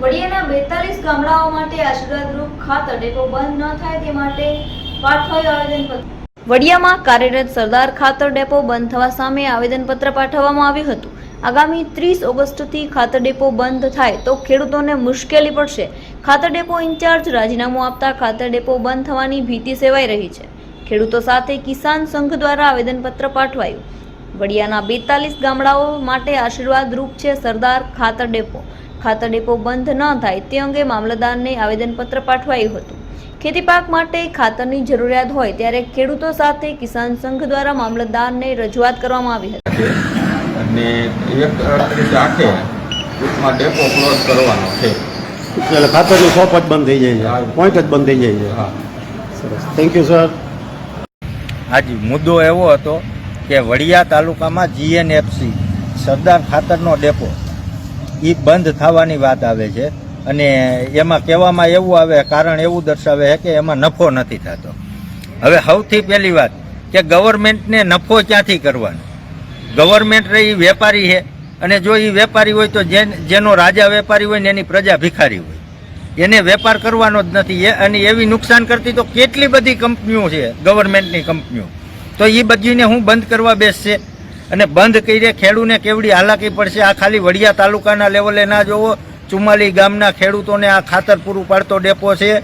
વડિયાના બેતાલીસ ગામડાઓ માટે આશીર્વાદરૂપ ખાતર ડેપો બંધ ન થાય તે માટે પાઠવાયું આવેદનપત્ર. વડિયામાં કાર્યરત સરદાર ખાતર ડેપો બંધ થવા સામે આવેદનપત્ર પાઠવવામાં આવ્યું હતું. આગામી ત્રીસ ઓગસ્ટથી ખાતર ડેપો બંધ થાય તો ખેડૂતોને મુશ્કેલી પડશે. ખાતર ડેપો ઇન્ચાર્જ રાજીનામું આપતા ખાતર ડેપો બંધ થવાની ભીતિ સેવાઈ રહી છે. ખેડૂતો સાથે કિસાન સંઘ દ્વારા આવેદનપત્ર પાઠવાયું. વડિયાના બેતાલીસ ગામડાઓ માટે આશીર્વાદ રૂપ છે સરદાર ખાતર ડેપો ખાતર ડેપો બંધ ન થાય તે અંગે મામલતદારને આવેદનપત્ર પાઠવાયું હતું. ખેતી પાક માટે ખાતરની જરૂરિયાત હોય ત્યારે ખેડૂતો સાથે કિસાન સંઘ દ્વારા મામલતદારને રજૂઆત કરવામાં આવી હતી. અને એક રીતે આખે ટૂંકમાં ડેપો ક્લોઝ કરવાનો છે. એટલે ખાતરની શોપ જ બંધ થઈ જાય છે. પોઈન્ટ જ બંધ થઈ જાય છે. હા. સરસ. થેન્ક યુ સર હાજી મુદ્દો એવો હતો કે વડિયા તાલુકામાં જીએનએફસી સરદાર ખાતરનો ડેપો. એ બંધ થવાની વાત આવે છે. અને એમાં કહેવામાં એવું આવે, કારણ એવું દર્શાવે છે કે એમાં નફો નથી થતો. હવે સૌથી પહેલી વાત કે ગવર્મેન્ટને નફો ક્યાંથી કરવાનો? ગવર્મેન્ટ એ વેપારી છે. અને જો એ વેપારી હોય તો જેન, જેનો રાજા વેપારી હોય ને એની પ્રજા ભિખારી હોય. એને વેપાર કરવાનો જ નથી. અને એવી નુકસાન કરતી તો કેટલી બધી કંપનીઓ છે, ગવર્મેન્ટની કંપનીઓ. તો એ બધીને હું બંધ કરવા બેસશે. અને બંધ કરીએ, ખેડૂને કેવડી હાલાકી પડશે? આ ખાલી વડિયા તાલુકાના લેવલે ના જોવો. ચુમ્માલી ગામના ખેડૂતોને આ ખાતર પૂરું પાડતો ડેપો છે.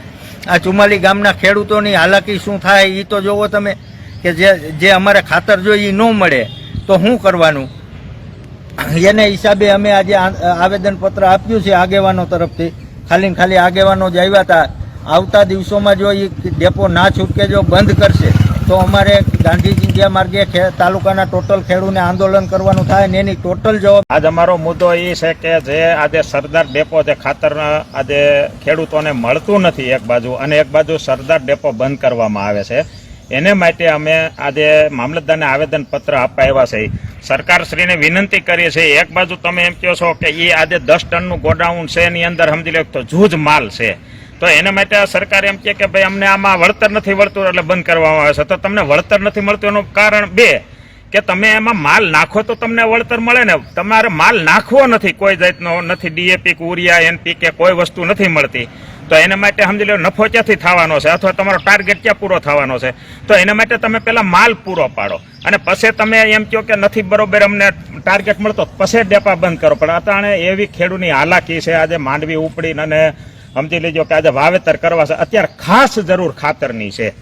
આ ચુમ્માલી ગામના ખેડૂતોની હાલાકી શું થાય એ તો જોવો તમે, કે જે જે અમારે ખાતર જોઈએ એ ન મળે. તો શું કરવાનું? એને હિસાબે અમે આજે આવેદનપત્ર આપ્યું છે આગેવાનો તરફથી. ખાલી ખાલી આગેવાનો જ આવ્યા હતા. આવતા દિવસોમાં જો એ ડેપો ના છૂટકે જો બંધ કરશે. તો અમારે ગાંધીજી જ્યાં માર્ગે તાલુકાના ટોટલ ખેડૂને આંદોલન કરવાનું થાય ને એની ટોટલ જવાબ આજ અમારો મુદ્દો એ છે કે જે આજે સરદાર ડેપો જે ખાતર આજે ખેડૂતોને મળતું નથી એક બાજુ અને એક બાજુ સરદાર ડેપો બંધ કરવામાં આવે છે. એને માટે અમે આજે મામલતદારને આવેદન પત્ર આવ્યા છે. સરકારશ્રીને વિનંતી કરીએ છીએ, એક બાજુ તમે એમ કહો છો કે એ આજે દસ ટનનું ગોડાઉન છે, એની અંદર સમજી લો તો જૂજ માલ છે. તો એના માટે સરકાર એમ કે ભાઈ અમને આમાં વળતર નથી વળતું એટલે બંધ કરવામાં આવે છે. તો તમને વળતર નથી મળતું એનું કારણ બે, કે તમે એમાં માલ નાખો તો તમને વળતર મળે ને. તમારે માલ નાખવો નથી, કોઈ જાતનો નથી. ડીએપી ઉરિયા એનપી કે કોઈ વસ્તુ નથી મળતી. તો એના માટે સમજી લો, નફો ક્યાંથી થવાનો છે? અથવા તમારો ટાર્ગેટ ક્યાં પૂરો થવાનો છે? તો એના માટે તમે પહેલાં માલ પૂરો પાડો. અને પછી તમે એમ કહો કે નથી બરોબર, અમને ટાર્ગેટ મળતો પછી ડેપા બંધ કરો. પણ અત્યારે એવી ખેડૂની હાલાકી છે. આજે માંડવી ઉપડીને અને સમજી લેજો કે આજે વાવેતર કરવા છે. અત્યારે ખાસ જરૂર ખાતરની છે.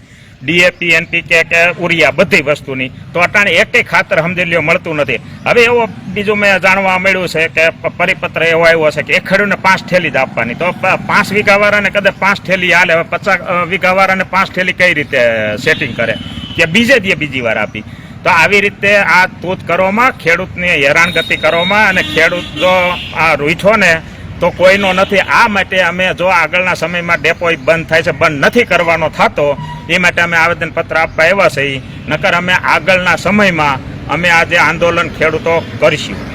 ડીએપી એનપીકે કે ઉરિયા, બધી વસ્તુની. તો અટાણે એકેય ખાતર સમજી લ્યો મળતું નથી. હવે એવો બીજું મેં જાણવા મળ્યું છે કે પરિપત્ર એવો આવ્યો છે કે એક પાંચ થેલી જ આપવાની. તો પાંચ વીઘાવાળાને કદાચ પાંચ થેલી હાલે, હવે પચાસ વીઘાવાળાને વીઘા પાંચ થેલી કઈ રીતે સેટિંગ કરે? કે બીજે દે બીજી વાર આપી. તો આવી રીતે આ તૂત કરવામાં, ખેડૂતની હેરાનગતિ કરવામાં અને ખેડૂત જો આ રૂઠો ને તો કોઈનો નથી આ માટે અમે જો આગળના સમયમાં ડેપો બંધ થાય છે, બંધ નથી કરવાનો થતો, એ માટે અમે આવેદનપત્ર આપવા આવ્યા છે. નકર અમે આગળના સમયમાં અમે આજે આંદોલન ખેડૂતો કરીશું